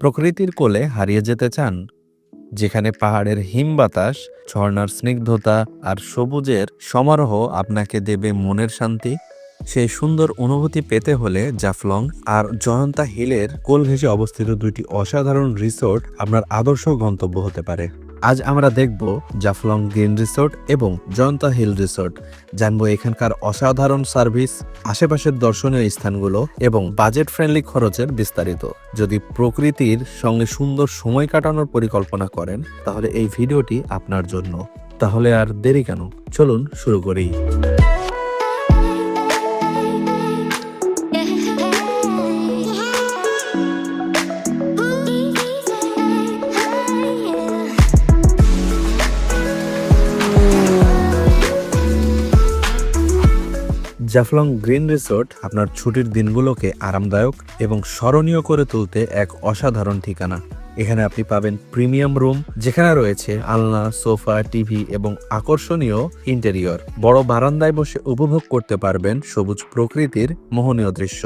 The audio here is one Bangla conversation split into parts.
প্রকৃতির কোলে হারিয়ে যেতে চান, যেখানে পাহাড়ের হিম বাতাস, ঝর্ণার স্নিগ্ধতা আর সবুজের সমারোহ আপনাকে দেবে মনের শান্তি সেই সুন্দর অনুভূতি পেতে হলে জাফলং আর জয়ন্তা হিলের কোল ঘেঁষে অবস্থিত দুইটি অসাধারণ রিসোর্ট আপনার আদর্শ গন্তব্য হতে পারে। আজ আমরা দেখব জাফলং গ্রিন রিসোর্ট এবং জয়ন্তা হিল রিসোর্ট। জানব এখানকার অসাধারণ সার্ভিস, আশেপাশের দর্শনীয় স্থানগুলো এবং বাজেট ফ্রেন্ডলি খরচের বিস্তারিত। যদি প্রকৃতির সঙ্গে সুন্দর সময় কাটানোর পরিকল্পনা করেন, তাহলে এই ভিডিওটি আপনার জন্য। তাহলে আর দেরি কেন? চলুন শুরু করি। জাফলং গ্রিন রিসোর্ট আপনার ছুটির দিনগুলোকে আরামদায়ক এবং স্মরণীয় করে তুলতে এক অসাধারণ ঠিকানা। এখানে আপনি পাবেন প্রিমিয়াম রুম, যেখানে রয়েছে আলনা, সোফা, টিভি এবং আকর্ষণীয় ইন্টেরিয়র। বড় বারান্দায় বসে উপভোগ করতে পারবেন সবুজ প্রকৃতির মোহনীয় দৃশ্য।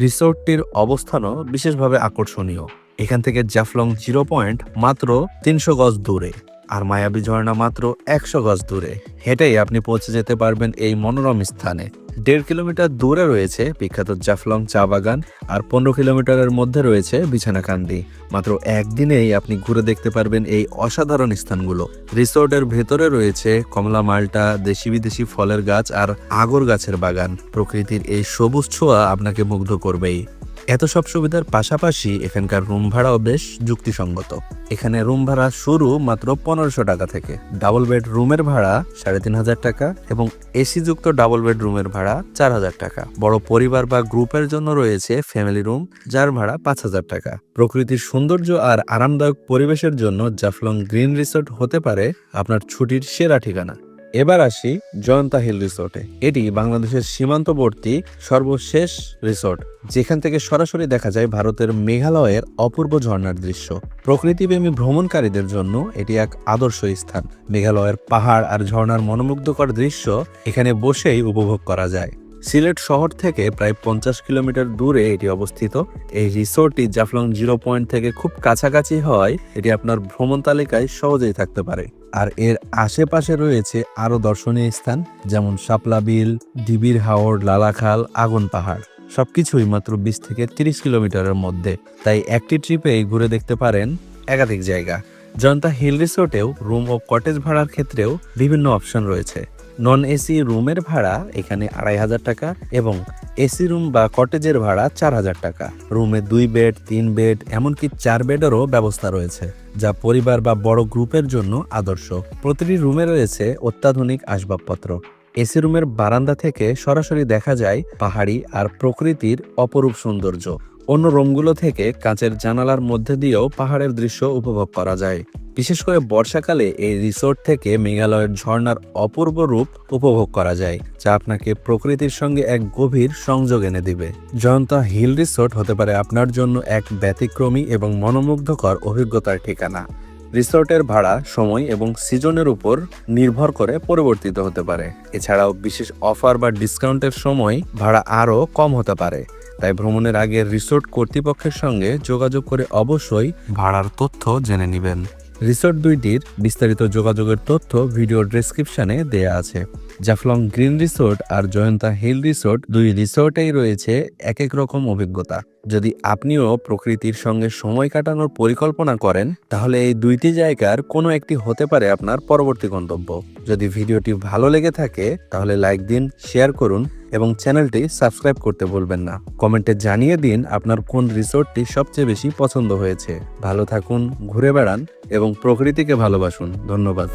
রিসোর্টটির অবস্থানও বিশেষভাবে আকর্ষণীয়। এখান থেকে জাফলং জিরো পয়েন্ট মাত্র তিনশো গজ দূরে। আর মায়াবী ঝর্ণা মাত্র একশো গজ দূরে। হেঁটেই আপনি পৌঁছে যেতে পারবেন এই মনোরম স্থানে। দেড় কিলোমিটার দূরে রয়েছে বিখ্যাত জাফলং চা বাগান আর পনেরো কিলোমিটারের মধ্যে রয়েছে বিছানাকান্দি। মাত্র একদিনেই আপনি ঘুরে দেখতে পারবেন এই অসাধারণ স্থানগুলো। রিসোর্টের ভেতরে রয়েছে কমলা মালটা, দেশি বিদেশি ফলের গাছ আর আগর গাছের বাগান। প্রকৃতির এই সবুজ ছোঁয়া আপনাকে মুগ্ধ করবেই। এত সব সুবিধার পাশাপাশি এখানকার রুম ভাড়াও বেশ যুক্তিসঙ্গত। এখানে রুম ভাড়া শুরু মাত্র পনেরোশো টাকা থেকে। ডাবল বেড রুমের ভাড়া সাড়ে তিন হাজার টাকা এবং এসি যুক্ত ডাবল বেড রুমের ভাড়া চার হাজার টাকা। বড় পরিবার বা গ্রুপের জন্য রয়েছে ফ্যামিলি রুম যার ভাড়া পাঁচ হাজার টাকা। প্রকৃতির সৌন্দর্য আর আরামদায়ক পরিবেশের জন্য জাফলং গ্রিন রিসোর্ট হতে পারে আপনার ছুটির সেরা ঠিকানা। এবার আসি জয়ন্তা হিল রিসোর্টে। এটি বাংলাদেশের সীমান্তবর্তী সর্বশেষ রিসোর্ট, যেখান থেকে সরাসরি দেখা যায় ভারতের মেঘালয়ের অপূর্ব ঝর্ণার দৃশ্য। প্রকৃতিপ্রেমী ভ্রমণকারীদের জন্য এটি এক আদর্শ স্থান। মেঘালয়ের পাহাড় আর ঝর্ণার মনোমুগ্ধকর দৃশ্য এখানে বসেই উপভোগ করা যায়। সিলেট শহর থেকে প্রায় পঞ্চাশ কিলোমিটার দূরে এটি অবস্থিত। এই রিসোর্টটি জাফলং জিরো পয়েন্ট থেকে খুব কাছাকাছি হওয়ায় এটি আপনার ভ্রমণ তালিকায় সহজেই থাকতে পারে। আর এর আশেপাশে রয়েছে আরও দর্শনীয় স্থান, যেমন শাপলা বিল, ডিবির হাওড় লালাখাল, আগুন পাহাড়। সবকিছুই মাত্র বিশ থেকে তিরিশ কিলোমিটারের মধ্যে। তাই একটি ট্রিপে ঘুরে দেখতে পারেন একাধিক জায়গা। জনতা হিল রিসোর্টেও রুম ও কটেজ ভাড়ার ক্ষেত্রেও বিভিন্ন অপশন রয়েছে। নন এসি রুমের ভাড়া এখানে আড়াই হাজার টাকা এবং এসি রুম বা কটেজের ভাড়া চার হাজার টাকা। রুমে দুই বেড, তিন বেড, এমনকি চার বেডেরও ব্যবস্থা রয়েছে, যা পরিবার বা বড় গ্রুপের জন্য আদর্শ। প্রতিটি রুমে রয়েছে অত্যাধুনিক আসবাবপত্র। এসি রুমের বারান্দা থেকে সরাসরি দেখা যায় পাহাড়ি আর প্রকৃতির অপরূপ সৌন্দর্য। অন্য রুমগুলো থেকে কাঁচের জানালার মধ্যে দিয়েও পাহাড়ের দৃশ্য উপভোগ করা যায়। বিশেষ করে বর্ষাকালে এই রিসোর্ট থেকে মেঘালয়ের ঝর্ণার অপূর্ব রূপ উপভোগ করা যায়, যা আপনাকে প্রকৃতির সঙ্গে এক গভীর সংযোগ এনে দিবে। জয়ন্তা হিল রিসোর্ট হতে পারে আপনার জন্য এক ব্যতিক্রমী এবং মনোমুগ্ধকর অভিজ্ঞতার ঠিকানা। রিসোর্টের ভাড়া, সময় এবং সিজনের উপর নির্ভর করে পরিবর্তিত হতে পারে। এছাড়াও বিশেষ অফার বা ডিসকাউন্টের সময় ভাড়া আরও কম হতে পারে। তাই ভ্রমণের আগে রিসোর্ট কর্তৃপক্ষের সঙ্গে যোগাযোগ করে অবশ্যই ভাড়ার তথ্য জেনে নেবেন। রিসোর্ট দুইটির বিস্তারিত যোগাযোগের তথ্য ভিডিও ডেসক্রিপশনে দেয়া আছে। জাফলং গ্রিন রিসোর্ট আর জয়ন্তা হিল রিসোর্ট দুই রিসোর্টেই রয়েছে এক এক রকম অভিজ্ঞতা। যদি আপনিও প্রকৃতির সঙ্গে সময় কাটানোর পরিকল্পনা করেন, তাহলে এই দুইটি জায়গার কোনো একটি হতে পারে আপনার পরবর্তী গন্তব্য। যদি ভিডিওটি ভালো লেগে থাকে, তাহলে লাইক দিন, শেয়ার করুন এবং চ্যানেলটি সাবস্ক্রাইব করতে ভুলবেন না। কমেন্টে জানিয়ে দিন আপনার কোন রিসোর্টটি সবচেয়ে বেশি পছন্দ হয়েছে। ভালো থাকুন, ঘুরে বেড়ান এবং প্রকৃতিকে ভালোবাসুন। ধন্যবাদ।